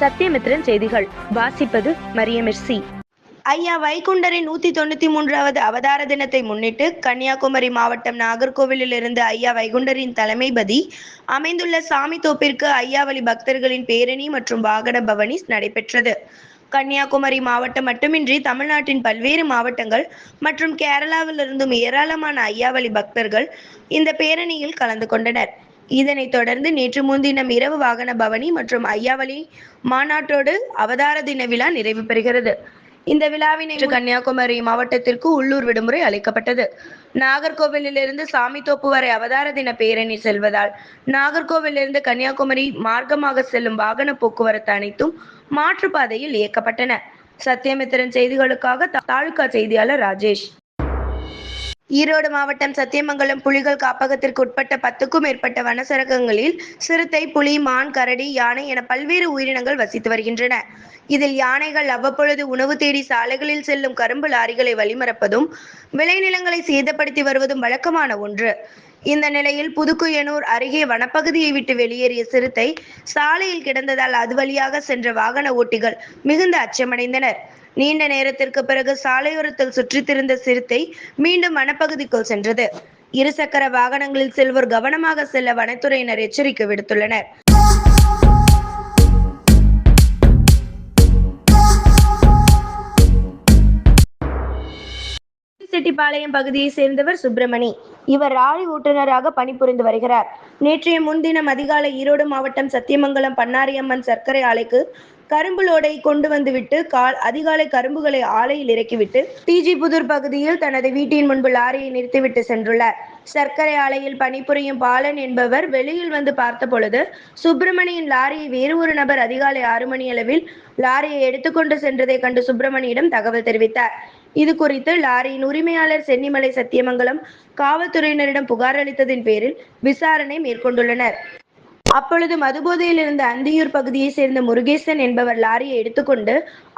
சத்தியமித்ரன் செய்திகள். வாசிப்பது மரியமிர்சி. ஐயா வைகுண்டரின் நூத்தி தொண்ணூத்தி மூன்றாவது அவதார தினத்தை முன்னிட்டு கன்னியாகுமரி மாவட்டம் நாகர்கோவிலில் இருந்து ஐயா வைகுண்டரின் தலைமைபதி அமைந்துள்ள சாமி தோப்பிற்கு ஐயாவளி பக்தர்களின் பேரணி மற்றும் வாகன பவனி நடைபெற்றது. கன்னியாகுமரி மாவட்டம் மட்டுமின்றி தமிழ்நாட்டின் பல்வேறு மாவட்டங்கள் மற்றும் கேரளாவிலிருந்தும் ஏராளமான ஐயாவளி பக்தர்கள் இந்த பேரணியில் கலந்து கொண்டனர். இதனைத் தொடர்ந்து நேற்று முன்தினம் இரவு வாகன பவனி மற்றும் ஐயாவளி மாநாட்டோடு அவதார தின விழா நிறைவு பெறுகிறது. இந்த விழாவினை இன்று கன்னியாகுமரி மாவட்டத்திற்கு உள்ளூர் விடுமுறை அளிக்கப்பட்டது. நாகர்கோவிலிருந்து சாமித்தோப்பு வரை அவதார தின பேரணி செல்வதால் நாகர்கோவிலிருந்து கன்னியாகுமரி மார்க்கமாக செல்லும் வாகன போக்குவரத்து அனைத்தும் மாற்றுப்பாதையில் இயக்கப்பட்டன. சத்தியமித்திரன் செய்திகளுக்காக தா- தாலுகா செய்தியாளர் ராஜேஷ். ஈரோடு மாவட்டம் சத்தியமங்கலம் புலிகள் காப்பகத்திற்கு உட்பட்ட பத்துக்கும் மேற்பட்ட வனச்சரகங்களில் சிறுத்தை புலி மான் கரடி யானை என பல்வேறு உயிரினங்கள் வசித்து வருகின்றன. இதில் யானைகள் அவ்வப்பொழுது உணவு தேடி சாலைகளில் செல்லும் கரும்பு லாரிகளை வழிமறப்பதும் விளைநிலங்களை சேதப்படுத்தி வருவதும் வழக்கமான ஒன்று. இந்த நிலையில் புதுக்குயனூர் அருகே வனப்பகுதியை விட்டு வெளியேறிய சிறுத்தை சாலையில் கிடந்ததால் அது வழியாக சென்ற வாகன ஓட்டிகள் மிகுந்த அச்சமடைந்தனர். நீண்ட நேரத்திற்கு பிறகு சாலையோரத்தில் சுற்றித் திரிந்த சிறுத்தை மீண்டும் வனப்பகுதிக்குள் சென்றது. இருசக்கர வாகனங்களில் செல்வோர் கவனமாக செல்ல வனத்துறையினர் எச்சரிக்கை விடுத்துள்ளனர். செட்டிப்பாளையம் பகுதியை சேர்ந்தவர் சுப்பிரமணி. இவர் லாரி ஓட்டுநராக பணிபுரிந்து வருகிறார். நேற்றைய முன்தினம் அதிகாலை ஈரோடு மாவட்டம் சத்தியமங்கலம் பன்னாரியம்மன் சர்க்கரை ஆலைக்கு கரும்பு லோடை கொண்டு வந்துவிட்டு கால் அதிகாலை கரும்புகளை ஆலையில் இறக்கிவிட்டு டிஜி புதூர் பகுதியில் தனது வீட்டின் முன்பு லாரியை நிறுத்திவிட்டு சென்றுள்ளார். சர்க்கரை ஆலையில் பணிபுரியும் பாலன் என்பவர் வெளியில் வந்து பார்த்த பொழுது சுப்பிரமணியின் லாரியை வேறு ஒரு நபர் அதிகாலை ஆறு மணி அளவில் லாரியை எடுத்துக்கொண்டு சென்றதை கண்டு சுப்பிரமணியிடம் தகவல் தெரிவித்தார். இது குறித்து லாரியின் உரிமையாளர் சென்னிமலை சத்தியமங்கலம் காவல்துறையினரிடம் புகார் அளித்ததின் பேரில் விசாரணை மேற்கொண்டுள்ளனர். அப்பொழுது மதுபோதையில் இருந்த அந்தியூர் பகுதியை சேர்ந்த முருகேசன் என்பவர் லாரியை எடுத்துக்கொண்டு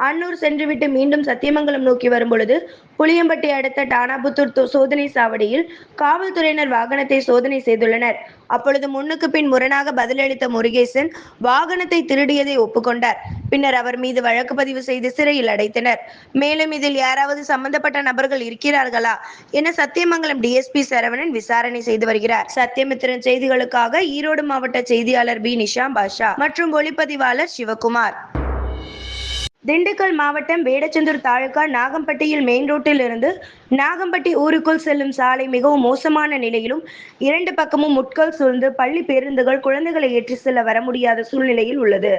அன்னூர் சென்றுவிட்டு மீண்டும் சத்தியமங்கலம் நோக்கி வரும்பொழுது புளியம்பட்டி அடுத்த டானாபுத்தூர் சோதனை சாவடியில் காவல்துறையினர் வாகனத்தை சோதனை செய்துள்ளனர். அப்பொழுது முன்னுக்கு பின் முரணாக பதிலளித்த முருகேசன் வாகனத்தை திருடியதை ஒப்புக்கொண்டார். பின்னர் அவர் மீது வழக்கு பதிவு செய்து சிறையில் அடைத்தனர். மேலும் இதில் யாராவது சம்பந்தப்பட்ட நபர்கள் இருக்கிறார்களா என சத்தியமங்கலம் டிஎஸ்பி சரவணன் விசாரணை செய்து வருகிறார். சத்தியமித்திரன் செய்திகளுக்காக ஈரோடு மாவட்ட செய்தி செய்தியாளர் பி. நிஷாம் பாஷா மற்றும் ஒளிப்பதிவாளர் சிவகுமார். திண்டுக்கல் மாவட்டம் வேடச்சந்தூர் தாலுகா நாகம்பட்டியில் மெயின் ரோட்டில் இருந்து நாகம்பட்டி ஊருக்குள் செல்லும் சாலை மிகவும் மோசமான நிலையிலும் இரண்டு பக்கமும் முட்கள் சூழ்ந்து பள்ளி பேருந்துகள் குழந்தைகளை ஏற்றி செல்ல வர முடியாத சூழ்நிலையில் உள்ளது.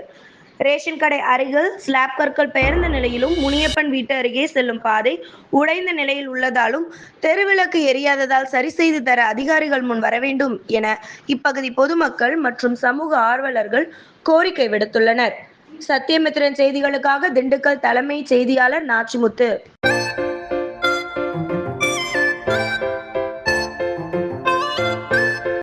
ரேஷன் கடை அருகில் ஸ்லாப் கற்கள் பெயர்ந்த நிலையிலும் முனியப்பன் வீட்டு அருகே செல்லும் பாதை உடைந்த நிலையில் உள்ளதாலும் தெருவிளக்கு எரியாததால் சரி செய்து தர அதிகாரிகள் முன் வர வேண்டும் என இப்பகுதி பொதுமக்கள் மற்றும் சமூக ஆர்வலர்கள் கோரிக்கை விடுத்துள்ளனர். சத்தியமித்திரன் செய்திகளுக்காக திண்டுக்கல் தலைமை செய்தியாளர் நாச்சிமுத்து.